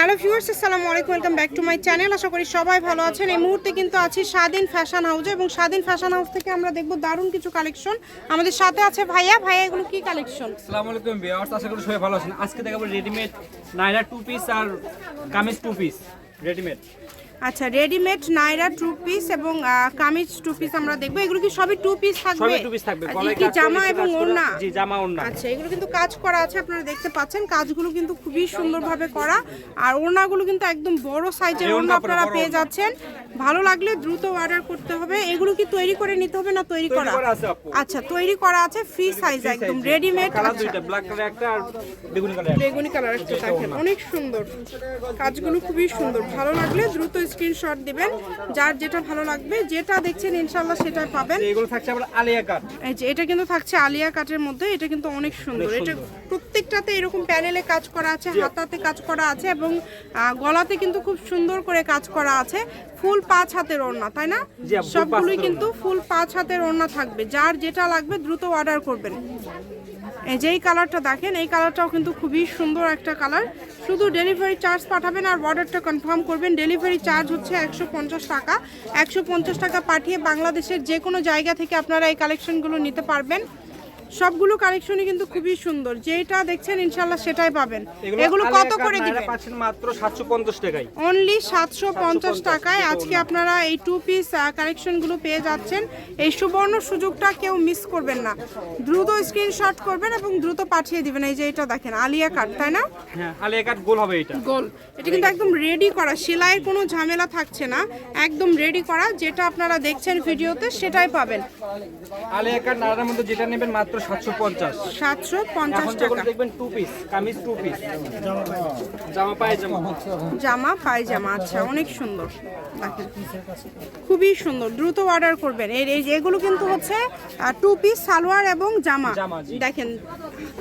Hello viewers, আসসালামু আলাইকুম, welcome back to my channel. আশা করি সবাই ভালো আছেন। এই মুহূর্তে কিন্তু আছি স্বাধীন ফ্যাশন হাউসে এবং স্বাধীন ফ্যাশন হাউস থেকে আমরা দেখব দারুণ কিছু কালেকশন। আমাদের সাথে আছে ভাইয়া। ভাইয়া, এগুলো কি কালেকশন? আসসালামু আলাইকুম ভিউয়ার্স, আশা করি সবাই ভালো আছেন। আজকে দেখাবো রেডিমেড নাইরা টু পিস আর কামিজ টু পিস রেডিমেড আচ্ছা রেডিমেড নাইরা টু পিস এবং কামিজ টু পিস আমরা দেখব। এগুলো কি সবই টু পিস থাকবে? সবই two piece থাকবে। কি জামা এবং ওড়না? জি, জামা ওড়না। আচ্ছা এগুলো কিন্তু কাজ করা আছে আপনারা দেখতে পাচ্ছেন। কাজগুলো কিন্তু খুবই সুন্দরভাবে করা। আর ওড়নাগুলো কিন্তু একদম বড় সাইজের ওড়না আপনারা পেয়ে যাচ্ছেন। ভালো লাগলে দ্রুত অর্ডার করতে হবে। এগুলো কি তৈরি করে নিতে হবে না তৈরি করা? আচ্ছা তৈরি করা আছে ফ্রি সাইজ একদম রেডিমেড কালার আচ্ছা। দুইটা ব্ল্যাক কালার একটা আর বেগুনি কালার বেগুনি কালার একটা দেখেন অনেক সুন্দর। কাজগুলো খুবই সুন্দর। ভালো লাগলে দ্রুত স্ক্রিনশট দিবেন যার যেটা ভালো লাগবে যেটা দেখছেন ইনশাল্লাহ সেটাই পাবেন। এগুলো থাকছে আবার আলিয়া কাট এই যে এটা কিন্তু থাকছে আলিয়া কাটের মধ্যে এটা কিন্তু অনেক সুন্দর। এটা প্রত্যেকটাতে এরকম প্যানেলে কাজ করা আছে হাতাতে কাজ করা আছে এবং গলাতে কিন্তু খুব সুন্দর করে কাজ করা আছে। ফুল পাঁচ হাতের ওড়না তাই না? সবগুলোই কিন্তু ফুল পাঁচ হাতের ওড়না থাকবে। যার যেটা লাগবে দ্রুত অর্ডার করবেন। এই যে এই কালারটা দেখেন, এই কালারটাও কিন্তু খুবই সুন্দর একটা কালার শুধু ডেলিভারি চার্জ পাঠাবেন আর অর্ডারটা কনফার্ম করবেন। ডেলিভারি চার্জ হচ্ছে একশো পঞ্চাশ টাকা। একশো পঞ্চাশ টাকা পাঠিয়ে বাংলাদেশের যে কোনো জায়গা থেকে আপনারা এই কালেকশনগুলো নিতে পারবেন। সবগুলো কালেকশনই কিন্তু খুবই সুন্দর। যেটা দেখছেন ইনশাল্লাহ সেটাই পাবেন। এগুলো কত করে দিবেন? পাচ্ছেন মাত্র 750 টাকায়। অনলি সাতশো পঞ্চাশ টাকায়। আজকে আপনারা এই টু পিস কালেকশনগুলো পেয়ে যাচ্ছেন। এই সুবর্ণ সুযোগটা কেউ মিস করবেন না। দ্রুত স্ক্রিনশট করবেন এবং দ্রুত পাঠিয়ে দিবেন। এই যে এটা দেখেন আলিয়া কাট তাই না? হ্যাঁ আলিয়া কাট গোল হবে এটা। গোল। এটা কিন্তু একদম রেডি করা। সেলাইয়ের কোনো ঝামেলা থাকছে না। একদম রেডি করা। যেটা আপনারা দেখছেন ভিডিওতে সেটাই পাবেন। আলিয়া কাট নাইরার মধ্যে যেটা নেবেন মাত্র 750 সাতশো পঞ্চাশ। এখন যেগুলো টাকা। দেখবেন two piece kameez two piece জামা পায়ে জামা জামা পায়জামা আচ্ছা অনেক সুন্দর। খুবই সুন্দর দ্রুত অর্ডার করবেন। এর এই এগুলো কিন্তু হচ্ছে টু পিস সালোয়ার এবং জামা। জামা, দেখেন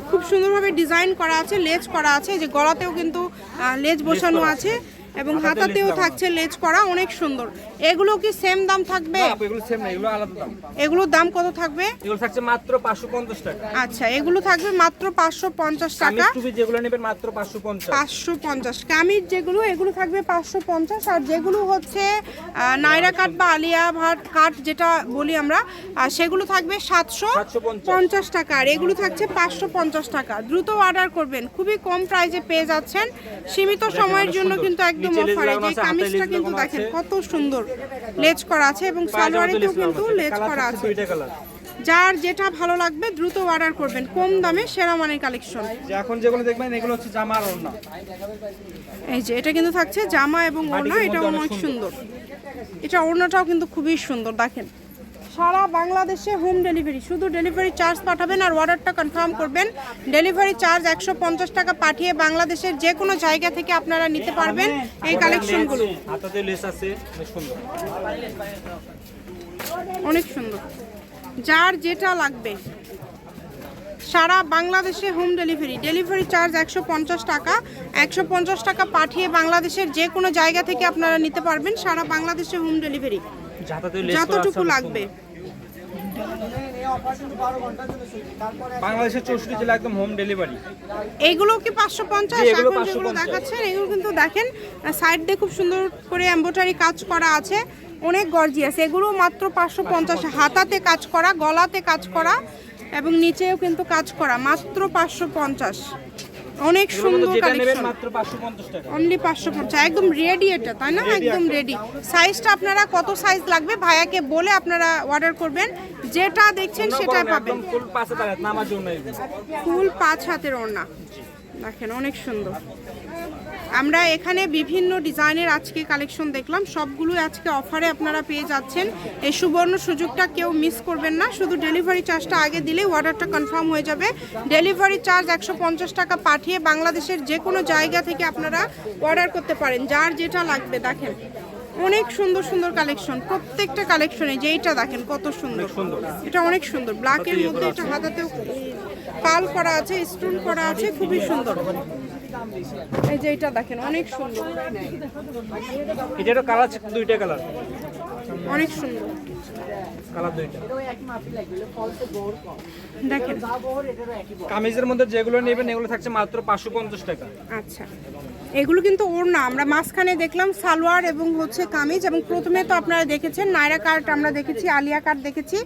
খুব সুন্দরভাবে ডিজাইন করা আছে লেজ করা আছে যে গলাতেও কিন্তু লেজ বসানো আছে। এবং হাতাতেও। থাকছে লেজ করা অনেক সুন্দর। এগুলো কি সেম দাম থাকবে? না, এগুলো সেম না এগুলো আলাদা দাম। এগুলোর দাম কত থাকবে? এগুলো থাকছে মাত্র 550 টাকা। আচ্ছা এগুলো থাকবে মাত্র পাঁচশো পঞ্চাশ কামিজ টাকা। টু পিস যেগুলো নেবেন মাত্র 550 পাঁচশো পঞ্চাশ। কামিজ যেগুলো এগুলো থাকবে পাঁচশো পঞ্চাশ। আর যেগুলো হচ্ছে নাইরা কাট বা আলিয়া ভাট কাট যেটা বলি আমরা আর সেগুলো থাকবে সাতশো 750 পঞ্চাশ। টাকা। আর এগুলো থাকছে পাঁচশো পঞ্চাশ টাকা। দ্রুত অর্ডার করবেন। খুবই কম প্রাইজে পেয়ে যাচ্ছেন। সীমিত সময়ের জন্য কিন্তু একদম অফারে যে কামিজটা কিন্তু দেখেন কত সুন্দর। লেজ করা আছে এবং সালোয়ারেতেও কিন্তু লেজ করা আছে। যার যেটা ভালো লাগবে দ্রুত অর্ডার করবেন। কম দামে সেরা মানের কালেকশন। এখন যেগুলো দেখবেন এগুলো হচ্ছে জামা আর ওড়না। এই যে এটা কিন্তু থাকছে জামা এবং ওড়না এটা অনেক অনেক সুন্দর। এটা ওড়নাটাও কিন্তু খুবই সুন্দর দেখেন। সারা বাংলাদেশে হোম ডেলিভারি শুধু ডেলিভারি চার্জ পাঠাবেন আর অর্ডারটা কনফার্ম করবেন। ডেলিভারি চার্জ একশো পঞ্চাশ টাকা পাঠিয়ে বাংলাদেশের যে কোনো জায়গা থেকে আপনারা নিতে পারবেন এই কালেকশনগুলো অনেক সুন্দর। যার যেটা লাগবে। সারা বাংলাদেশে হোম ডেলিভারি ডেলিভারি চার্জ একশো পঞ্চাশ টাকা। একশো পঞ্চাশ টাকা পাঠিয়ে বাংলাদেশের যে কোনো জায়গা থেকে আপনারা নিতে পারবেন সারা বাংলাদেশে হোম ডেলিভারি যতটুকু লাগবে। বাংলাদেশের চৌষট্টি জেলা একদম হোম ডেলিভারি এইগুলো কি পাঁচশো পঞ্চাশ? এখন যেগুলো দেখাচ্ছেন এগুলো কিন্তু দেখেন সাইড দিয়ে খুব সুন্দর করে এম্বোটারি কাজ করা আছে। অনেক গর্জিয়াস এগুলো মাত্র পাঁচশো পঞ্চাশ। হাতাতে কাজ করা গলাতে কাজ করা এবং নিচেও কিন্তু কাজ করা মাত্র পাঁচশো পঞ্চাশ। অনেক সুন্দর কালেকশন অনলি পাঁচশো পঞ্চাশ একদম রেডি এটা তাই না? একদম রেডি সাইজটা আপনারা কত সাইজ লাগবে? ভাইয়াকে বলে আপনারা অর্ডার করবেন। যেটা দেখছেন সেটাই পাবেন। ফুল দাঁড়ায় নামার জন্য ফুল পাঁচ হাতের ওড়না। দেখেন অনেক সুন্দর। আমরা এখানে বিভিন্ন ডিজাইনের আজকে কালেকশন দেখলাম। সবগুলো আজকে অফারে আপনারা পেয়ে যাচ্ছেন। এই সুবর্ণ সুযোগটা কেউ মিস করবেন না। শুধু ডেলিভারি চার্জটা আগে দিলে অর্ডারটা কনফার্ম হয়ে যাবে। ডেলিভারি চার্জ একশো পঞ্চাশ টাকা পাঠিয়ে বাংলাদেশের যে কোনো জায়গা থেকে আপনারা অর্ডার করতে পারেন। যার যেটা লাগবে দেখেন। অনেক সুন্দর সুন্দর কালেকশন প্রত্যেকটা কালেকশনে যেইটা দেখেন কত সুন্দর। এটা অনেক সুন্দর। ব্ল্যাকের মধ্যে এটা হাতাতেও পাল করা আছে স্টোন করা আছে খুবই সুন্দর। এই যে এটা দেখেন অনেক সুন্দর। এটারও কালার দুইটা কালার অনেক সুন্দর। কালার দুইটা। দেখেন। কামিজের মধ্যে যেগুলো নেবেন এগুলো থাকছে মাত্র পাঁচশো পঞ্চাশ টাকা। আচ্ছা। এগুলো কিন্তু ওড়না। আমরা মাঝখানে দেখলাম সালোয়ার এবং হচ্ছে কামিজ এবং প্রথমে তো আপনারা দেখেছেন নায়রা কার্ড আমরা দেখেছি আলিয়া কার্ড দেখেছি।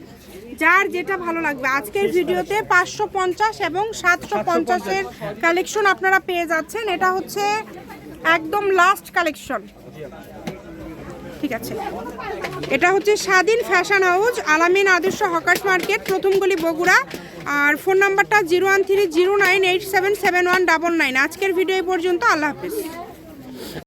যার যেটা ভালো লাগবে আজকের ভিডিওতে পাঁচশো পঞ্চাশ এবং সাতশো পঞ্চাশের কালেকশন আপনারা পেয়ে যাচ্ছেন। এটা হচ্ছে একদম লাস্ট কালেকশন ঠিক আছে। এটা হচ্ছে স্বাধীন ফ্যাশন হাউস, আলামিন আদর্শ হকাশ মার্কেট, প্রথম গলি বগুড়া। আর ফোন নাম্বারটা zero one three zero nine eight seven seven one double nine. আজকের ভিডিও পর্যন্ত, আল্লাহ হাফিজ।